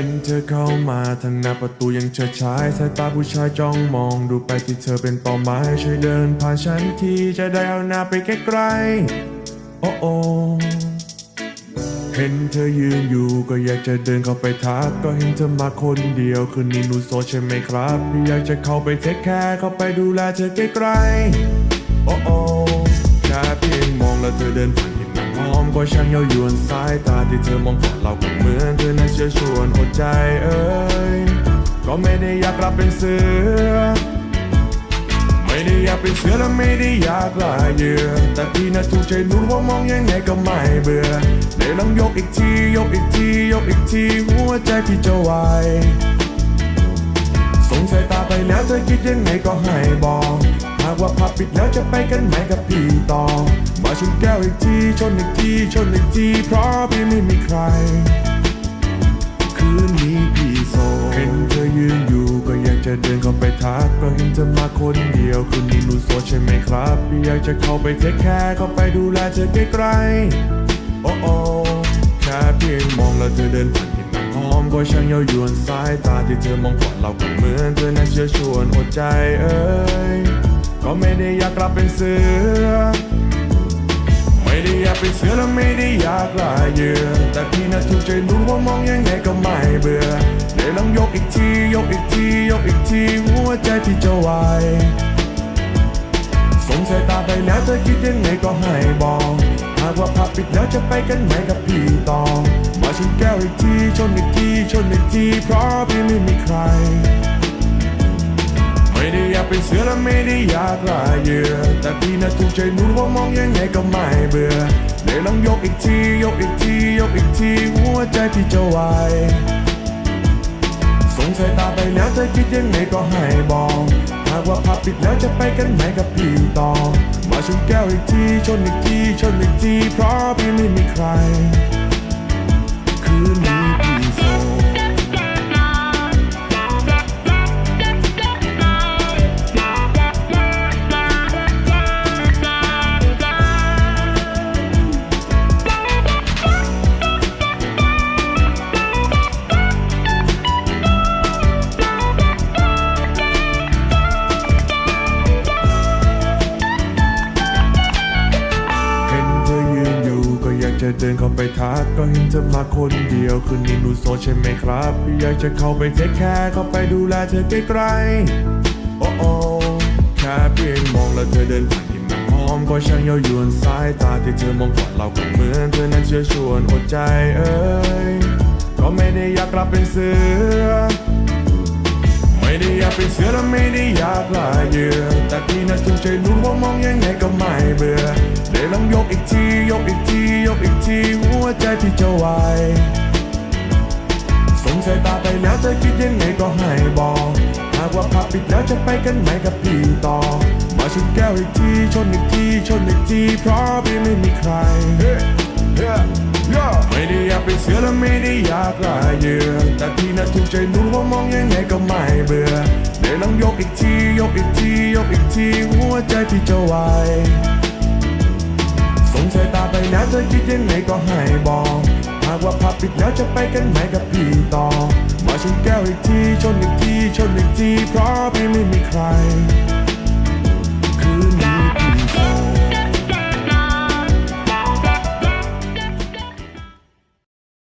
ห็นเธอเข้ามาทางหน้าประตูยังเฉิดฉายสายตาผู้ชายจ้องมองดูไปที่เธอเป็นเป้าหมายช่วยเดินผ่านฉันทีจะได้เอาหน้าไปใกล้ๆโอ้โอเห็นเธอยืนอยู่ก็อยากจะเดินเข้าไปทัก ก็เห็นเธอมาคนเดียวคืนนี้หนูโซใช่ไหมครับ อยากจะเข้าไปเทคแคร์เข้าไปดูแลเธอใกล้ๆโอ้โอแค่เพียงมองแล้วเธอเดินผ่าน หอมก็ช่างเย้ายวนสายตาที่เธอมองก่อนเราก็เหมือนเธอนั้นเชื่อชวนอดใจเอ้ยก็ไม่ได้อยากกลับเป็นเสือ ไม่ได้อยากเป็นเสือและไม่ได้อยากลายเหยื่อแต่พี่น่ะถูกใจนูว่ามองยังไงก็ไม่เบื่อเลยลองยกอีกทียกอีกทียกอีกทีหัวใจพี่จะไหวสงสัยตาไปแล้วเธอคิดยังไงก็ให้บอกหากว่าพับปิดแล้วจะไปกันไหมกับพี่ต่อ ชนแก้วอีกทีชนอีกทีชนอีกทีเพราะพี่ไม่มีใคร คืนนี้พี่โซเห็นเธอยืนอยู่ก็อยากจะเดินเข้าไปทักก็เห็นเธอมาคนเดียวคืนนี้หนูโซใช่ไหมครับพี่อยากจะเข้าไปเทคแคร์เข้าไปดูแลเธอใกล้ๆโอ้โอแค่เพียงมองแล้วเธอเดินผ่านที่นั่งหอมก็ช่างเย้ายวนสายตาที่เธอมองก่อนเราก็เหมือนเธอนั้นเชื่อชวนอดใจเอ้ยก็ไม่ได้อยากกลับเป็นเสือ อยากเป็นเสือและไม่ได้อยากลายเยื่อแต่พี่น่ะถูกใจหนูว่ามองยังไงก็ไม่เบื่อเลยลองยกอีกทียกอีกทียกอีกทีหัวใจที่จะไหวสงสัยตาไปแล้วเธอคิดยังไงก็ให้บอกหากว่าพับปิดแล้วจะไปกันไหมกับพี่ต่อมาชนแก้วอีกทีชนอีกทีชนอีกทีเพราะพี่ไม่มีใคร ไม่ได้อยากเป็นเสือและไม่ได้อยากลายเหยื่อแต่พี่น่ะถูกใจหนูว่ามองยังไงก็ไม่เบื่อเลยลองยกอีกทียกอีกทียกอีกทีหัวใจที่จะไหวสงสัยตาไปแล้วเธอคิดยังไงก็ให้บอกหากว่าพับปิดแล้วจะไปกันไหมกับพี่ต่อ มาชนแก้วอีกทีชนอีกทีชนอีกทีเพราะพี่ไม่มีใครคืนนี้ ก็อเดินเข้าไปทักก็เห็นเธอมาคนเดียวคืนนี้หนูโซใช่ไหมครับพี่อยากจะเข้าไปเทคแคร์เข้าไปดูแลเธอใกล้ๆโอ้โอแค่เพียงมองแล้วเธอเดินผ่านที่นั่งหอมก็ช่างเย้ายวนสายตาที่เธอมองก่อนเราก็เหมือนเธอนั้นเชื่อชวนอดใจเอ้ยก็ไม่ได้อยากกลับเป็นเสือไม่ได้อยากเป็นเสือและไม่ได้อยากลายเยื่อแต่พี่น่ะถูกใจหนูว่ามองยังไงก็ไม่เบื่อเลยลองยกอีกทียกอีกที อีกทีหัวใจที่จะไหวสงสัยตาไปแล้วเธอคิดยังไงก็ให้บอกหากว่าพับปิดแล้วจะไปกันไหมกับพี่ต่อ มาชนแก้วอีกทีชนอีกทีชนอีกทีเพราะพี่ไม่มีใคร ไม่ได้อยากเป็นเสือและไม่ได้อยากลายเหยือแต่พี่น่ะถูกใจหนูว่ามองยังไงก็ไม่เบื่อเลยลองยกอีกทียกอีกทียกอีกทีหัวใจที่จะไหว สงสัยตาไปแล้วเธอคิดยังไงก็ให้บอกหากว่าพับปิดแล้วจะไปกันไหมกับพี่ต่อมาชนแก้วอีกทีชนอีกทีชนอีกทีเพราะพี่ไม่มีใคร